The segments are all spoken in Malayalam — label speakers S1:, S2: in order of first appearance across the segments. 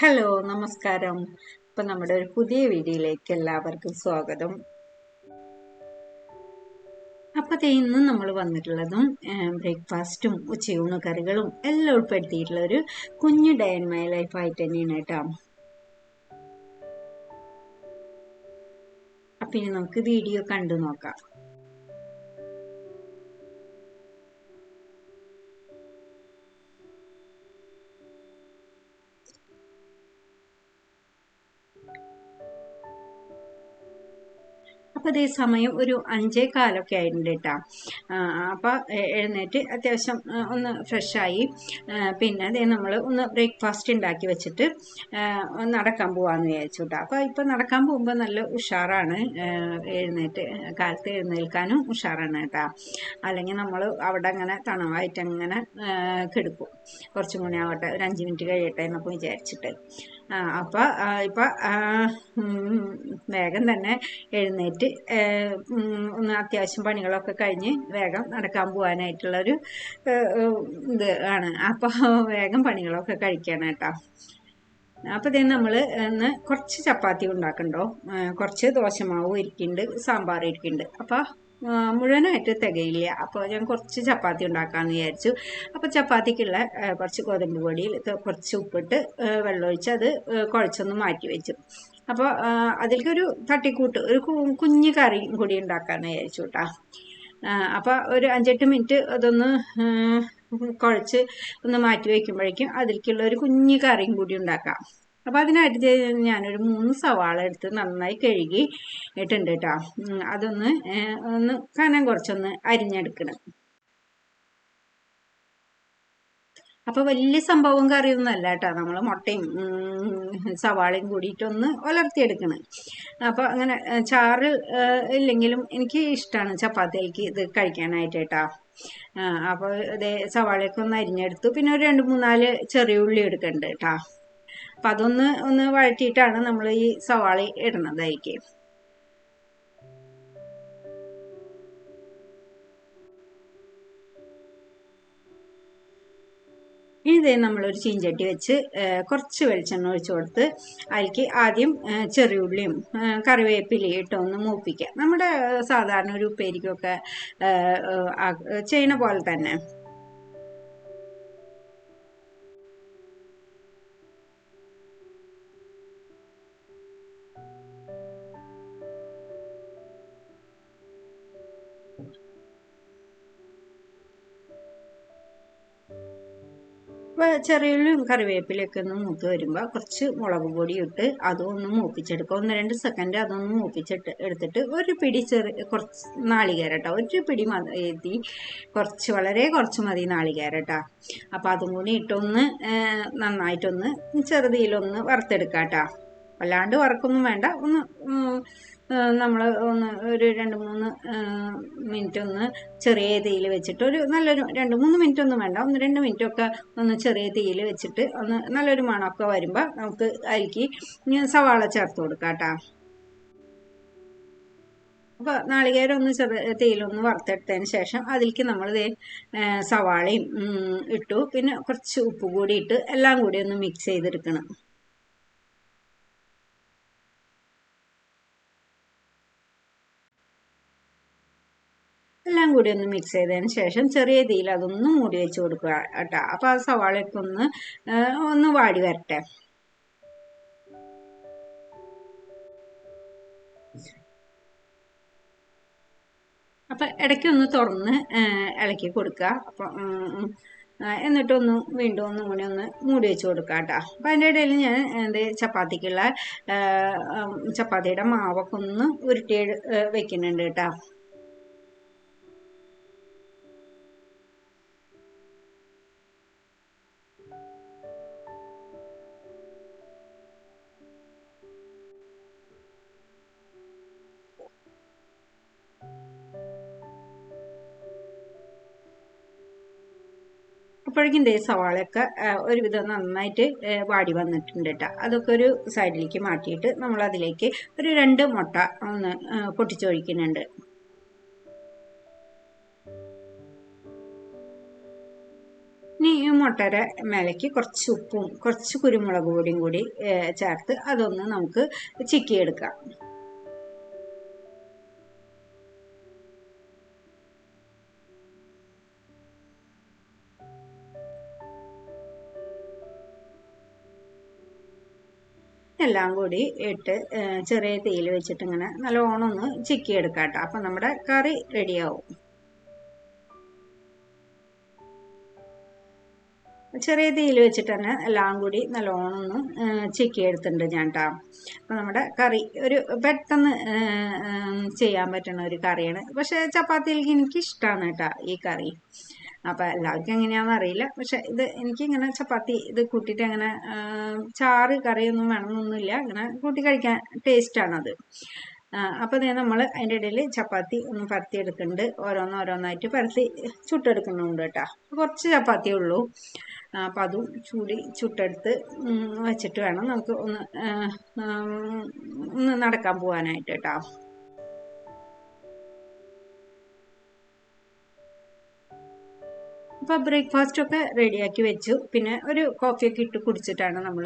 S1: ഹലോ നമസ്കാരം. ഇപ്പൊ നമ്മുടെ ഒരു പുതിയ വീഡിയോയിലേക്ക് എല്ലാവർക്കും സ്വാഗതം. അപ്പൊ ദേ ഇന്ന് നമ്മൾ വന്നിട്ടുള്ളതും ബ്രേക്ക്ഫാസ്റ്റും ഉച്ചയൂണ് കറികളും എല്ലാം ഉൾപ്പെടുത്തിയിട്ടുള്ള ഒരു കുഞ്ഞു ഡേ ഇൻ മൈ ലൈഫ് ആയിട്ട് തന്നെയാണ് കേട്ടോ. അപ്പൊ ഇനി നമുക്ക് വീഡിയോ കണ്ടു നോക്കാം. അപ്പോൾ അതേ സമയം ഒരു അഞ്ചേ കാലൊക്കെ ആയിട്ടുണ്ട് കേട്ടോ അപ്പോൾ എഴുന്നേറ്റ് അത്യാവശ്യം ഒന്ന് ഫ്രഷായി. പിന്നെ അതേ നമ്മൾ ഒന്ന് ബ്രേക്ക്ഫാസ്റ്റ് ഉണ്ടാക്കി വെച്ചിട്ട് നടക്കാൻ പോവാന്ന് വിചാരിച്ചു കേട്ടോ അപ്പോൾ ഇപ്പോൾ നടക്കാൻ പോകുമ്പോൾ നല്ല ഉഷാറാണ്. എഴുന്നേറ്റ് കാലത്ത് എഴുന്നേൽക്കാനും ഉഷാറാണ് കേട്ടോ അല്ലെങ്കിൽ നമ്മൾ അവിടെ അങ്ങനെ തണവായിട്ട് അങ്ങനെ കിടക്കും. കുറച്ചും കൂടി ആവട്ടെ ഒരു അഞ്ച് മിനിറ്റ് കഴിയട്ടെ എന്നൊക്കെ വിചാരിച്ചിട്ട്. അപ്പോൾ ഇപ്പം വേഗം തന്നെ എഴുന്നേറ്റ് ഒന്ന് അത്യാവശ്യം പണികളൊക്കെ കഴിഞ്ഞ് വേഗം നടക്കാൻ പോകാനായിട്ടുള്ളൊരു ഇത് ആണ്. അപ്പോൾ വേഗം പണികളൊക്കെ കഴിക്കണം കേട്ടോ അപ്പോൾ ഇതേ നമ്മൾ ഇന്ന് കുറച്ച് ചപ്പാത്തി ഉണ്ടാക്കണ്ടോ? കുറച്ച് ദോശമാവ് ഇരിക്കുന്നുണ്ട് സാമ്പാർ ഇരിക്കുന്നുണ്ട് അപ്പോൾ മുഴുവനായിട്ട് തികയില്ല. അപ്പോൾ ഞാൻ കുറച്ച് ചപ്പാത്തി ഉണ്ടാക്കാമെന്ന് വിചാരിച്ചു. അപ്പോൾ ചപ്പാത്തിക്കുള്ള കുറച്ച് ഗോതമ്പ് പൊടിയിൽ കുറച്ച് ഉപ്പിട്ട് വെള്ളമൊഴിച്ച് അത് കുഴച്ചൊന്ന് മാറ്റി വെച്ചു. അപ്പോൾ അതിലേക്കൊരു തട്ടിക്കൂട്ട് ഒരു കുഞ്ഞു കറിയും കൂടി ഉണ്ടാക്കാമെന്ന് വിചാരിച്ചു കേട്ടോ അപ്പോൾ ഒരു അഞ്ചെട്ട് മിനിറ്റ് അതൊന്ന് കുഴച്ച് ഒന്ന് മാറ്റി വയ്ക്കുമ്പോഴേക്കും അതിലേക്കുള്ള ഒരു കുഞ്ഞു കറിയും കൂടി ഉണ്ടാക്കാം. അപ്പോൾ അതിനായിട്ട് ഞാനൊരു മൂന്ന് സവാള എടുത്ത് നന്നായി കഴുകി ഇട്ടുണ്ട് കേട്ടോ അതൊന്ന് ഒന്ന് കനം കുറച്ചൊന്ന് അരിഞ്ഞെടുക്കണം. അപ്പോൾ വലിയ സംഭവം കറിയൊന്നും അല്ല കേട്ടോ നമ്മൾ മുട്ടയും സവാളയും കൂടിയിട്ടൊന്ന് ഉലർത്തിയെടുക്കണം അപ്പോൾ അങ്ങനെ ചാറ് ഇല്ലെങ്കിലും എനിക്ക് ഇഷ്ടമാണ് ചപ്പാത്തിയിലേക്ക് ഇത് കഴിക്കാനായിട്ട് കേട്ടോ അപ്പോൾ ഇതേ സവാളയൊക്കെ ഒന്ന് അരിഞ്ഞെടുത്തു. പിന്നെ ഒരു രണ്ട് മൂന്നാൽ ചെറിയ ഉള്ളി എടുക്കണ്ട് കേട്ടോ അപ്പം അതൊന്ന് ഒന്ന് വഴറ്റിയിട്ടാണ് നമ്മൾ ഈ സവാള ഇടുന്നത് ഇനി ഇതേ നമ്മളൊരു ചീഞ്ചട്ടി വെച്ച് കുറച്ച് വെളിച്ചെണ്ണ ഒഴിച്ചു കൊടുത്ത് അതിലേക്ക് ആദ്യം ചെറിയുള്ളിയും കറിവേപ്പിലയും ഇട്ട് ഒന്ന് മൂപ്പിക്കുക നമ്മുടെ സാധാരണ ഒരു ഉപ്പേരിക്കൊക്കെ ചെയ്യണ പോലെ തന്നെ. ചെറിയുള്ളിയും കറിവേപ്പിലൊക്കെ ഒന്ന് മൂത്ത് വരുമ്പോൾ കുറച്ച് മുളക് പൊടി ഇട്ട് അതൊന്ന് മൂപ്പിച്ചെടുക്കുക ഒന്ന് രണ്ട് സെക്കൻഡ് അതൊന്ന് മൂപ്പിച്ചിട്ട് എടുത്തിട്ട് ഒരു പിടി ചെറു കുറച്ച് നാളികേരട്ടോ ഒരു പിടി മതി കുറച്ച് വളരെ കുറച്ച് മതി നാളികേരട്ടാ അപ്പോൾ അതും കൂടി ഇട്ടൊന്ന് നന്നായിട്ടൊന്ന് ചെറുതിയിലൊന്ന് വറുത്തെടുക്കാം കേട്ടോ. വല്ലാണ്ട് വറക്കൊന്നും വേണ്ട. ഒന്ന് നമ്മൾ ഒന്ന് ഒരു രണ്ട് മൂന്ന് മിനിറ്റ് ഒന്ന് ചെറിയ തീയിൽ വെച്ചിട്ട് ഒരു നല്ലൊരു രണ്ട് മൂന്ന് മിനിറ്റ് ഒന്നും വേണ്ട. ഒന്ന് രണ്ട് മിനിറ്റ് ഒക്കെ ഒന്ന് ചെറിയ തീയിൽ വെച്ചിട്ട് ഒന്ന് നല്ലൊരു മണമൊക്കെ വരുമ്പോൾ നമുക്ക് അതിലേക്ക് സവാള ചേർത്ത് കൊടുക്കാം കേട്ടോ. അപ്പോൾ നാളികേരം ഒന്ന് ചെറിയ തീയിലൊന്ന് വറുത്തെടുത്തതിന് ശേഷം അതിലേക്ക് നമ്മൾ സവാളയും ഇട്ടു. പിന്നെ കുറച്ച് ഉപ്പ് കൂടി ഇട്ട് എല്ലാം കൂടി ഒന്ന് മിക്സ് ചെയ്തെടുക്കണം. എല്ലാം കൂടി ഒന്ന് മിക്സ് ചെയ്തതിന് ശേഷം ചെറിയ തീയിൽ അതൊന്ന് മൂടി വെച്ച് കൊടുക്കുക കേട്ടോ. അപ്പോൾ ആ സവാളയൊക്കെ ഒന്ന് ഒന്ന് വാടി വരട്ടെ. അപ്പം ഇടയ്ക്കൊന്ന് തുറന്ന് ഇളക്കി കൊടുക്കുക. അപ്പം എന്നിട്ടൊന്ന് വീണ്ടും ഒന്നും കൂടി ഒന്ന് മൂടി വെച്ച് കൊടുക്കുക കേട്ടോ. അപ്പം അതിന്റെ ഇടയിൽ ഞാൻ എന്ത് ചപ്പാത്തിക്കുള്ള ചപ്പാത്തിയുടെ മാവൊക്കെ ഒന്ന് ഉരുട്ടി വെക്കുന്നുണ്ട് കേട്ടോ. ദേ സവാളയൊക്കെ ഒരുവിധം നന്നായിട്ട് വാടി വന്നിട്ടുണ്ട് കേട്ടോ അതൊക്കെ ഒരു സൈഡിലേക്ക് മാറ്റിയിട്ട് നമ്മളതിലേക്ക് ഒരു രണ്ട് മുട്ട ഒന്ന് പൊട്ടിച്ചൊഴിക്കുന്നുണ്ട്. ഇനി ഈ മുട്ടയുടെ മേലേക്ക് കുറച്ച് ഉപ്പും കുറച്ച് കുരുമുളക് പൊടിയും കൂടി ചേർത്ത് അതൊന്ന് നമുക്ക് ചിക്കിയെടുക്കാം. എല്ലാം കൂടി ഇട്ട് ചെറിയ തീയിൽ വെച്ചിട്ട് ഇങ്ങനെ നല്ലോണം ഒന്ന് ചിക്കിയെടുക്കാം കേട്ടോ അപ്പം നമ്മുടെ കറി റെഡിയാവും. ചെറിയ തീയിൽ വെച്ചിട്ട് തന്നെ എല്ലാം കൂടി നല്ലോണം ഒന്ന് ചിക്കി എടുത്തിട്ടുണ്ട് ഞാൻ കേട്ടോ അപ്പം നമ്മുടെ കറി ഒരു പെട്ടെന്ന് ചെയ്യാൻ പറ്റുന്ന ഒരു കറിയാണ്. പക്ഷേ ചപ്പാത്തിയിലേക്ക് എനിക്ക് ഇഷ്ടമാണ് കേട്ടോ ഈ കറി. അപ്പം എല്ലാവർക്കും എങ്ങനെയാണെന്ന് അറിയില്ല. പക്ഷെ ഇത് എനിക്ക് എനിക്കിങ്ങനെ ചപ്പാത്തി ഇത് കൂട്ടിയിട്ട് അങ്ങനെ ചാറ് കറിയൊന്നും വേണമെന്നൊന്നുമില്ല. ഇങ്ങനെ കൂട്ടി കഴിക്കാൻ ടേസ്റ്റാണത്. അപ്പോൾ ഇതേ നമ്മൾ അതിന്റെ ഇടയിൽ ചപ്പാത്തി ഒന്ന് പരത്തി എടുക്കുന്നുണ്ട് ഓരോന്ന് ഓരോന്നായിട്ട് പരത്തി ചുട്ടെടുക്കുന്നുണ്ട് കേട്ടോ. കുറച്ച് ചപ്പാത്തി ഉള്ളൂ. അപ്പം അതും ചൂടി ചുട്ടെടുത്ത് വെച്ചിട്ട് വേണം നമുക്ക് ഒന്ന് ഒന്ന് നടക്കാൻ പോകാനായിട്ട് കേട്ടോ. അപ്പോൾ ബ്രേക്ക്ഫാസ്റ്റ് ഒക്കെ റെഡിയാക്കി വെച്ചു. പിന്നെ ഒരു കോഫിയൊക്കെ ഇട്ട് കുടിച്ചിട്ടാണ് നമ്മൾ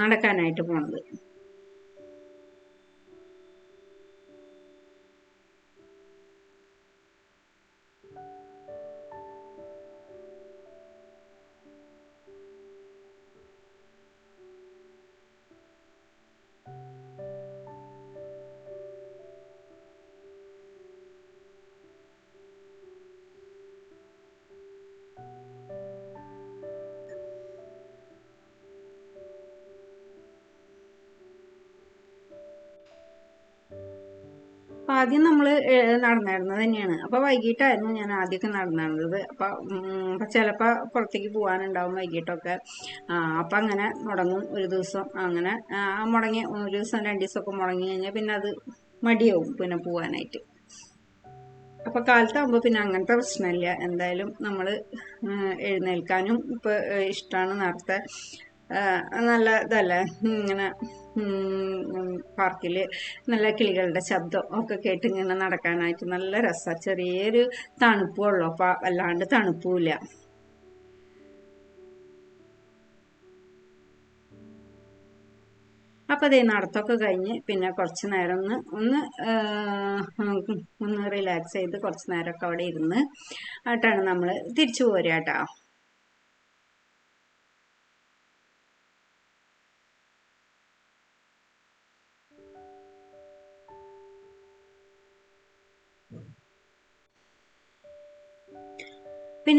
S1: നടക്കാനായിട്ട് പോണത്. അപ്പം ആദ്യം നമ്മൾ നടന്നിരുന്നത് തന്നെയാണ് അപ്പോൾ വൈകിട്ടായിരുന്നു ഞാൻ ആദ്യമൊക്കെ നടന്നിരുന്നത് അപ്പം ചിലപ്പോൾ പുറത്തേക്ക് പോകാനുണ്ടാവും വൈകിട്ടൊക്കെ. അപ്പം അങ്ങനെ മുടങ്ങും ഒരു ദിവസം. അങ്ങനെ മുടങ്ങി ഒരു ദിവസം രണ്ട് ദിവസമൊക്കെ മുടങ്ങി കഴിഞ്ഞാൽ പിന്നെ അത് മടിയാവും പിന്നെ പോകാനായിട്ട് അപ്പൊ കാലത്താകുമ്പോൾ പിന്നെ അങ്ങനത്തെ പ്രശ്നമില്ല. എന്തായാലും നമ്മൾ എഴുന്നേൽക്കാനും ഇപ്പൊ ഇഷ്ടമാണ് നേരത്തെ. നല്ല ഇതല്ലേ? ഇങ്ങനെ പാർക്കിൽ നല്ല കിളികളുടെ ശബ്ദം ഒക്കെ കേട്ട് ഇങ്ങനെ നടക്കാനായിട്ട് നല്ല രസമാണ് ചെറിയൊരു തണുപ്പുള്ളൂ. അപ്പൊ വല്ലാണ്ട് തണുപ്പുമില്ല അപ്പോൾ അതേ നടത്തമൊക്കെ കഴിഞ്ഞ് പിന്നെ കുറച്ച് നേരം ഒന്ന് ഒന്ന് ഒന്ന് റിലാക്സ് ചെയ്ത് കുറച്ച് നേരമൊക്കെ അവിടെ ഇരുന്ന് ആയിട്ടാണ് നമ്മൾ തിരിച്ചു പോരുക കേട്ടോ.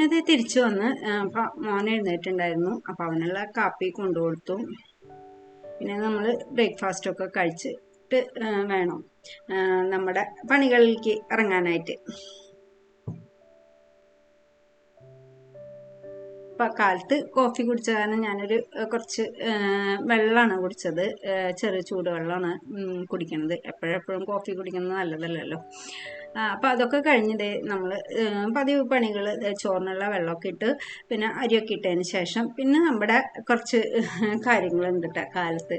S1: പിന്നെ തിരിച്ചു വന്ന് അപ്പം മോൻ എഴുന്നേറ്റുണ്ടായിരുന്നു അപ്പം അവനുള്ള കാപ്പി കൊണ്ടുകൊടുത്തു. പിന്നെ നമ്മൾ ബ്രേക്ക്ഫാസ്റ്റ് ഒക്കെ കഴിച്ചിട്ട് വേണം. നമ്മുടെ പണികളിലേക്ക് ഇറങ്ങാനായിട്ട്. ഇപ്പൊ കാലത്ത് കോഫി കുടിച്ച കാരണം ഞാനൊരു കുറച്ച് വെള്ളമാണ് കുടിച്ചത്. ചെറിയ ചെറു ചൂടുവെള്ളമാണ് കുടിക്കുന്നത് എപ്പോഴെപ്പോഴും കോഫി കുടിക്കുന്നത് നല്ലതല്ലല്ലോ. അപ്പം അതൊക്കെ കഴിഞ്ഞത് നമ്മൾ പതിവ് പണികൾ ചോറിനുള്ള വെള്ളമൊക്കെ ഇട്ട് പിന്നെ അരിയൊക്കെ ഇട്ടതിന് ശേഷം പിന്നെ നമ്മുടെ കുറച്ച് കാര്യങ്ങളുണ്ട് കേട്ടോ കാലത്ത്.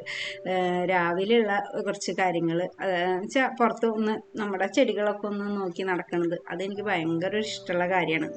S1: രാവിലെയുള്ള കുറച്ച് കാര്യങ്ങൾ വെച്ചാൽ പുറത്ത് ഒന്ന് നമ്മുടെ ചെടികളൊക്കെ ഒന്ന് നോക്കി നടക്കുന്നത് അതെനിക്ക് ഭയങ്കര ഇഷ്ടമുള്ള കാര്യമാണ്.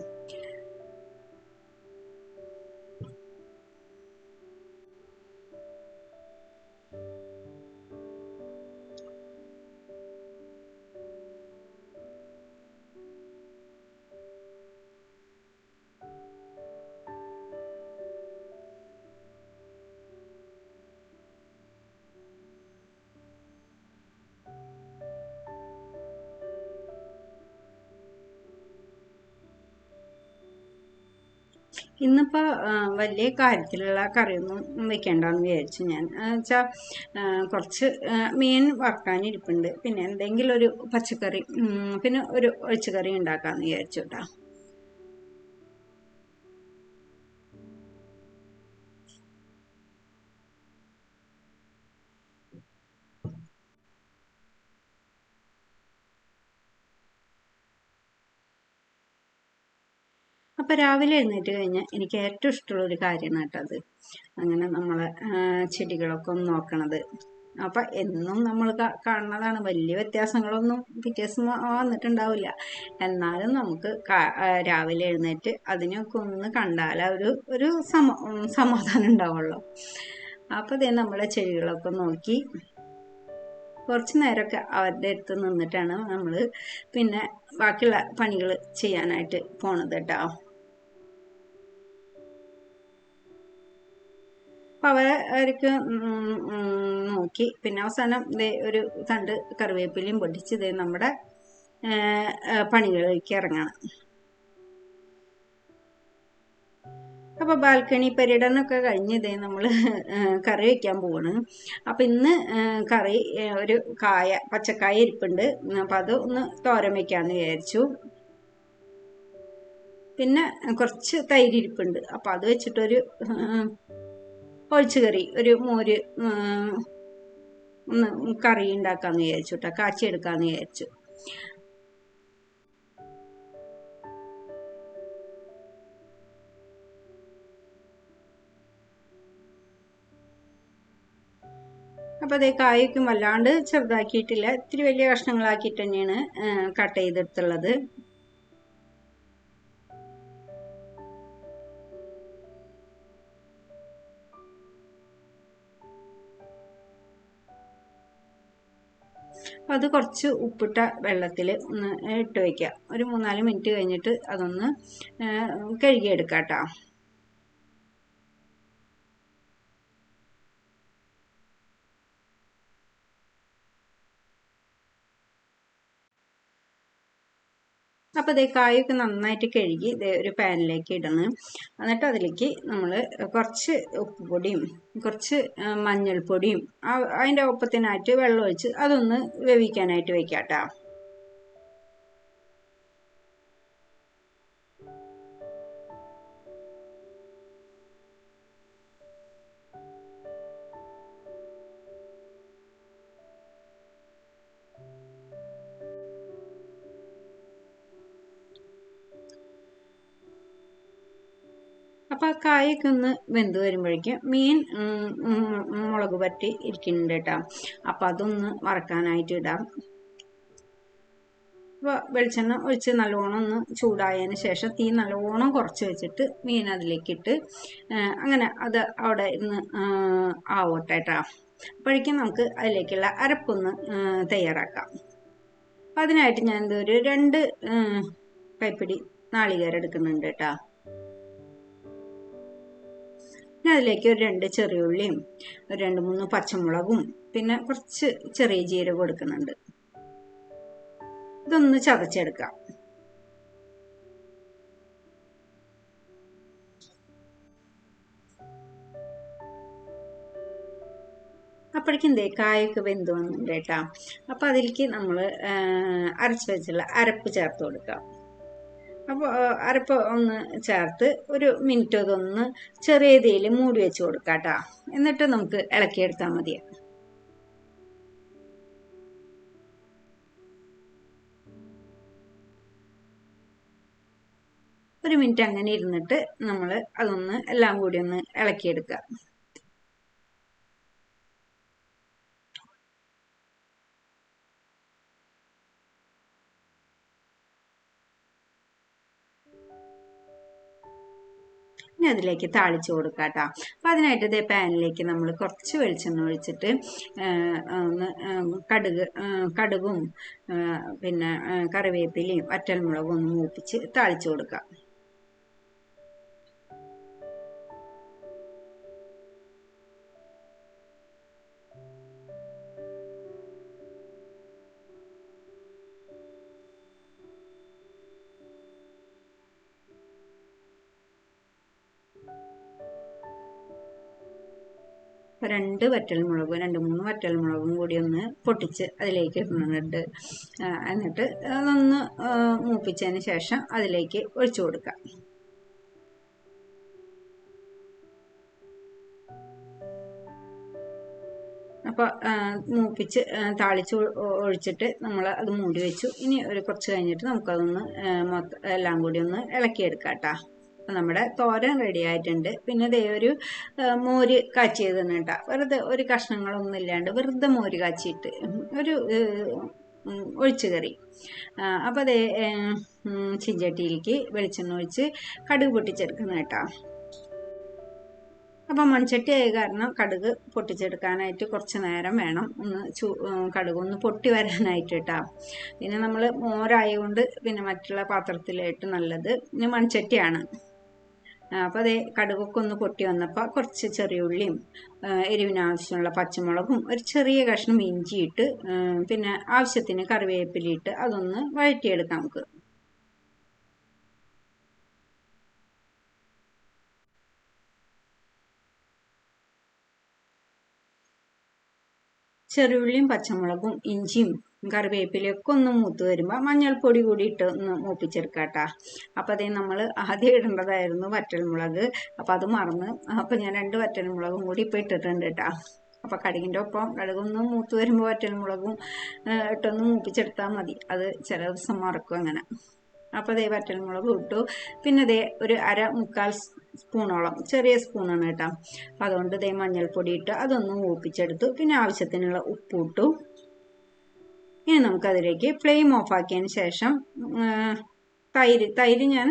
S1: ഇന്നിപ്പോൾ വലിയ കാര്യത്തിലുള്ള കറിയൊന്നും വെക്കേണ്ടെന്ന് വിചാരിച്ചു ഞാൻ. വെച്ചാൽ കുറച്ച് മീൻ വറുക്കാനിരിപ്പുണ്ട്. പിന്നെ എന്തെങ്കിലും ഒരു പച്ചക്കറി പിന്നെ ഒരു ഒഴിച്ചുകറി ഉണ്ടാക്കാമെന്ന് വിചാരിച്ചു കേട്ടോ അപ്പോൾ രാവിലെ എഴുന്നേറ്റ് കഴിഞ്ഞാൽ എനിക്ക് ഏറ്റവും ഇഷ്ടമുള്ള ഒരു കാര്യമാണ് അത്. അങ്ങനെ നമ്മളെ ചെടികളൊക്കെ ഒന്ന് നോക്കണത്. അപ്പം എന്നും നമ്മൾ കാണുന്നതാണ്. വലിയ വ്യത്യാസങ്ങളൊന്നും പിറ്റേ ദിവസം വ- വന്നിട്ടുണ്ടാവില്ല. എന്നാലും നമുക്ക് രാവിലെ എഴുന്നേറ്റ് അതിനൊക്കെ ഒന്ന് കണ്ടാൽ ഒരു ഒരു സമ സമാധാനം ഉണ്ടാവുള്ളൂ. അപ്പോൾ ഇതേ നമ്മളെ ചെടികളൊക്കെ നോക്കി കുറച്ച് നേരമൊക്കെ അവരുടെ അടുത്ത് നിന്നിട്ടാണ് നമ്മൾ പിന്നെ ബാക്കിയുള്ള പണികൾ ചെയ്യാനായിട്ട് പോണത് കേട്ടോ. അപ്പോൾ അവരെ അവർക്ക് ഉം, ഉം, നോക്കി. പിന്നെ അവസാനം ദേ ഒരു തണ്ട് കറിവേപ്പിലയും പൊട്ടിച്ച് ഇതേ നമ്മുടെ പണികളിലേക്ക് ഇറങ്ങണം. അപ്പോൾ ബാൽക്കണി പര്യടനമൊക്കെ കഴിഞ്ഞ് ഇതേ നമ്മൾ കറി വയ്ക്കാൻ പോവാണ്. അപ്പം ഇന്ന് കറി ഒരു കായ പച്ചക്കായ ഇരിപ്പുണ്ട്. അപ്പം അത് ഒന്ന് തോരൻ വയ്ക്കാമെന്ന് വിചാരിച്ചു. പിന്നെ കുറച്ച് തൈര് ഇരിപ്പുണ്ട്. അപ്പം അത് വെച്ചിട്ടൊരു ഒഴിച്ചു കറി. ഒരു മോര് ഒന്ന് കറി ഉണ്ടാക്കാമെന്ന് വിചാരിച്ചു കേട്ടോ കാച്ചി എടുക്കാന്ന് വിചാരിച്ചു. അപ്പോൾ അതേ കായൊക്കെ വല്ലാണ്ട് ചെറുതാക്കിയിട്ടില്ല. ഇത്തിരി വലിയ കഷ്ണങ്ങളാക്കിയിട്ട് തന്നെയാണ് കട്ട് ചെയ്തെടുത്തുള്ളത്. അപ്പോൾ അത് കുറച്ച് ഉപ്പിട്ട വെള്ളത്തിൽ ഒന്ന് ഇട്ട് വയ്ക്കുക ഒരു മൂന്നാൽ മിനിറ്റ് കഴിഞ്ഞിട്ട് അതൊന്ന് കഴുകിയെടുക്കാം കേട്ടോ അപ്പോൾ ഇതേ കായൊക്കെ നന്നായിട്ട് കഴുകി ഇതേ ഒരു പാനിലേക്ക് ഇടണം. എന്നിട്ട് അതിലേക്ക് നമ്മൾ കുറച്ച് ഉപ്പുപൊടിയും കുറച്ച് മഞ്ഞൾപ്പൊടിയും അതിന്റെ ഒപ്പത്തിനായിട്ട് വെള്ളം ഒഴിച്ച് അതൊന്ന് വേവിക്കാനായിട്ട് വെക്കാം കേട്ടോ അപ്പോൾ ആ കായൊക്കെ ഒന്ന് വെന്ത് വരുമ്പോഴേക്കും മീൻ മുളക് പറ്റി ഇരിക്കുന്നുണ്ട് കേട്ടോ. അപ്പോൾ അതൊന്ന് വറക്കാനായിട്ട് ഇടാം. അപ്പോൾ വെളിച്ചെണ്ണ ഒഴിച്ച് നല്ലോണം ഒന്ന് ചൂടായതിന് ശേഷം തീ നല്ലോണം കുറച്ച് വെച്ചിട്ട് മീൻ അതിലേക്കിട്ട് അങ്ങനെ അത് അവിടെ ഇന്ന് ആവട്ടെ കേട്ടോ. അപ്പോഴേക്കും നമുക്ക് അതിലേക്കുള്ള അരപ്പൊന്ന് തയ്യാറാക്കാം. അപ്പൊ അതിനായിട്ട് ഞാൻ ഒരു രണ്ട് കൈപ്പിടി നാളികേരം എടുക്കുന്നുണ്ട് കേട്ടോ. പിന്നെ അതിലേക്ക് ഒരു രണ്ട് ചെറിയുള്ളിയും ഒരു രണ്ട് മൂന്ന് പച്ചമുളകും പിന്നെ കുറച്ച് ചെറിയ ജീരകം എടുക്കുന്നുണ്ട്. ഇതൊന്ന് ചതച്ചെടുക്കാം. അപ്പോഴേക്കും എന്തേ കായൊക്കെ വെന്ത് വന്നിട്ടുണ്ട് കേട്ടോ. അപ്പോൾ അതിലേക്ക് നമ്മൾ അരച്ച് വെച്ചുള്ള അരപ്പ് ചേർത്ത് കൊടുക്കാം. അപ്പോൾ അരപ്പ് ഒന്ന് ചേർത്ത് ഒരു മിനിറ്റ് അതൊന്ന് ചെറിയ തീയിൽ മൂടി വെച്ച് കൊടുക്കാം കേട്ടോ എന്നിട്ട് നമുക്ക് ഇളക്കിയെടുത്താൽ മതി. ഒരു മിനിറ്റ് അങ്ങനെ ഇരുന്നിട്ട് നമ്മൾ അതൊന്ന് എല്ലാം കൂടി ഒന്ന് ഇളക്കിയെടുക്കുക ഇനി അതിലേക്ക് താളിച്ച് കൊടുക്കുക കേട്ടോ അപ്പം അതിനായിട്ട് ഇതേ പാനിലേക്ക് നമ്മൾ കുറച്ച് വെളിച്ചെണ്ണ ഒഴിച്ചിട്ട് ഒന്ന് കടുക് കടുകും പിന്നെ കറിവേപ്പിലയും വറ്റൽമുളകും ഒന്ന് മൂപ്പിച്ച് താളിച്ച് കൊടുക്കാം. ഇപ്പൊ രണ്ട് വറ്റൽമുളകും രണ്ട് മൂന്ന് വറ്റൽ മുളകും കൂടി ഒന്ന് പൊട്ടിച്ച് അതിലേക്ക് ഇടുന്നുണ്ട്. എന്നിട്ട് അതൊന്ന് മൂപ്പിച്ചതിന് ശേഷം അതിലേക്ക് ഒഴിച്ചു കൊടുക്കാം. അപ്പോൾ മൂപ്പിച്ച് താളിച്ച് ഒഴിച്ചിട്ട് നമ്മൾ അത് മൂടി വെച്ചു. ഇനി ഒരു കുറച്ച് കഴിഞ്ഞിട്ട് നമുക്കതൊന്ന് മൊത്തം എല്ലാം കൂടി ഒന്ന് ഇളക്കിയെടുക്കാം കേട്ടോ. അപ്പം നമ്മുടെ തോരൻ റെഡി ആയിട്ടുണ്ട്. പിന്നെ ദേ ഒരു മോര് കാച്ചി കേട്ടോ. വെറുതെ ഒരു കഷ്ണങ്ങളൊന്നും ഇല്ലാണ്ട് വെറുതെ മോര് കാച്ചിയിട്ട് ഒരു ഒഴിച്ചു കറി. അപ്പോൾ അതേ ചിഞ്ചട്ടിയിലേക്ക് വെളിച്ചെണ്ണ ഒഴിച്ച് കടുക് പൊട്ടിച്ചെടുക്കുന്ന കേട്ടോ. അപ്പം മൺചട്ടി ആയ കാരണം കടുക് പൊട്ടിച്ചെടുക്കാനായിട്ട് കുറച്ച് നേരം വേണം. ഒന്ന് ചൂ കടുക് ഒന്ന് പൊട്ടി വരാനായിട്ട് കേട്ടോ. പിന്നെ നമ്മൾ മോരായതുകൊണ്ട് പിന്നെ മറ്റുള്ള പാത്രത്തിലായിട്ട് നല്ലത് പിന്നെ മൺചട്ടിയാണ്. അപ്പോൾ അതേ കടുകൊക്കെ ഒന്ന് പൊട്ടി വന്നപ്പോൾ കുറച്ച് ചെറിയ ഉള്ളിയും എരിവിന് ആവശ്യമുള്ള പച്ചമുളകും ഒരു ചെറിയ കഷ്ണം ഇഞ്ചിയിട്ട് പിന്നെ ആവശ്യത്തിന് കറിവേപ്പിലിട്ട് അതൊന്ന് വഴറ്റിയെടുക്കാം നമുക്ക്. ചെറുള്ളിയും പച്ചമുളകും ഇഞ്ചിയും കറിവേപ്പിലയൊക്കെ ഒന്ന് മൂത്ത് വരുമ്പോൾ മഞ്ഞൾപ്പൊടി കൂടി ഇട്ട് ഒന്ന് മൂപ്പിച്ചെടുക്കാട്ടാ. അപ്പോൾ അതേ നമ്മൾ ആദ്യം ഇടേണ്ടതായിരുന്നു വറ്റൽമുളക്. അപ്പോൾ അത് മറന്ന് അപ്പോൾ ഞാൻ രണ്ട് വറ്റൽമുളകും കൂടി ഇപ്പോൾ ഇട്ടിട്ടുണ്ട് കേട്ടാ അപ്പോൾ കടുകിന്റെ ഒപ്പം കടുകൊന്ന് മൂത്ത് വരുമ്പോൾ വറ്റൽമുളകും ഇട്ടൊന്ന് മൂപ്പിച്ചെടുത്താൽ മതി. അത് ചില ദിവസം മറക്കും അങ്ങനെ. അപ്പോൾ അതേ വറ്റൽമുളക് ഇട്ടു. പിന്നെ ദേ ഒരു അര മുക്കാൽ സ്പൂണോളം ചെറിയ സ്പൂണാണ് കേട്ടോ അതുകൊണ്ട് ദേ മഞ്ഞൾപ്പൊടി ഇട്ട് അതൊന്ന് മൂപ്പിച്ചെടുത്തു. പിന്നെ ആവശ്യത്തിനുള്ള ഉപ്പ് ഇട്ടു. ഇനി നമുക്കതിലേക്ക് ഫ്ലെയിം ഓഫ് ആക്കിയതിന് ശേഷം തൈര് തൈര് ഞാൻ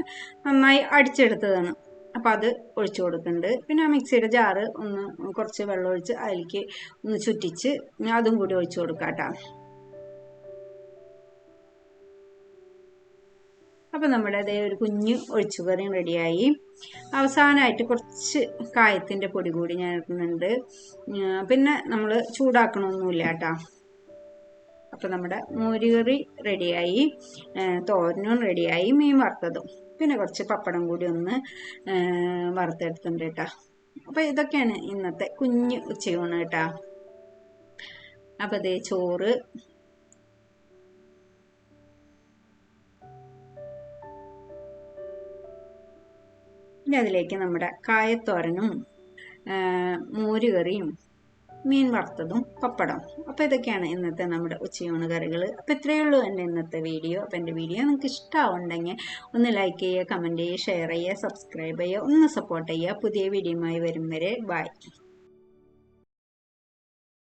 S1: നന്നായി അടിച്ചെടുത്തതാണ്. അപ്പോൾ അത് ഒഴിച്ചു കൊടുക്കുന്നുണ്ട്. പിന്നെ ആ മിക്സിയുടെ ജാറ് ഒന്ന് കുറച്ച് വെള്ളം ഒഴിച്ച് അതിലേക്ക് ഒന്ന് ചുറ്റിച്ച് അതും കൂടി ഒഴിച്ചു കൊടുക്കാം കേട്ടോ അപ്പോൾ നമ്മുടെ അതേ ഒരു കുഞ്ഞ് ഒഴിച്ചുകറിയും റെഡിയായി അവസാനമായിട്ട് കുറച്ച് കായത്തിന്റെ പൊടി കൂടി ഞാൻ ഇടുന്നുണ്ട്. പിന്നെ നമ്മൾ ചൂടാക്കണമൊന്നുമില്ല കേട്ടോ അപ്പോൾ നമ്മുടെ മോരുകറി റെഡിയായി തോരനും റെഡിയായി മീൻ വറുത്തതും. പിന്നെ കുറച്ച് പപ്പടം കൂടി ഒന്ന് വറുത്തെടുത്തുണ്ട് കേട്ടോ. അപ്പോൾ ഇതൊക്കെയാണ് ഇന്നത്തെ കുഞ്ഞ് ഉച്ചയൂണ് കേട്ടോ. അപ്പോൾ അതേ ചോറ്. പിന്നെ അതിലേക്ക് നമ്മുടെ കായത്തോരനും മോരുകറിയും മീൻ വറുത്തതും പപ്പടം അപ്പോൾ ഇതൊക്കെയാണ് ഇന്നത്തെ നമ്മുടെ ഉച്ചയൂണ് കറികൾ അപ്പോൾ ഇത്രയേ ഉള്ളൂ എന്റെ ഇന്നത്തെ വീഡിയോ. അപ്പോൾ എന്റെ വീഡിയോ നിങ്ങൾക്ക് ഇഷ്ടമാവുണ്ടെങ്കിൽ ഒന്ന് ലൈക്ക് ചെയ്യുക കമന്റ് ചെയ്യുക ഷെയർ ചെയ്യുക സബ്സ്ക്രൈബ് ചെയ്യുക ഒന്ന് സപ്പോർട്ട് ചെയ്യുക. പുതിയ വീഡിയോയുമായി വരും വരെ. ബൈ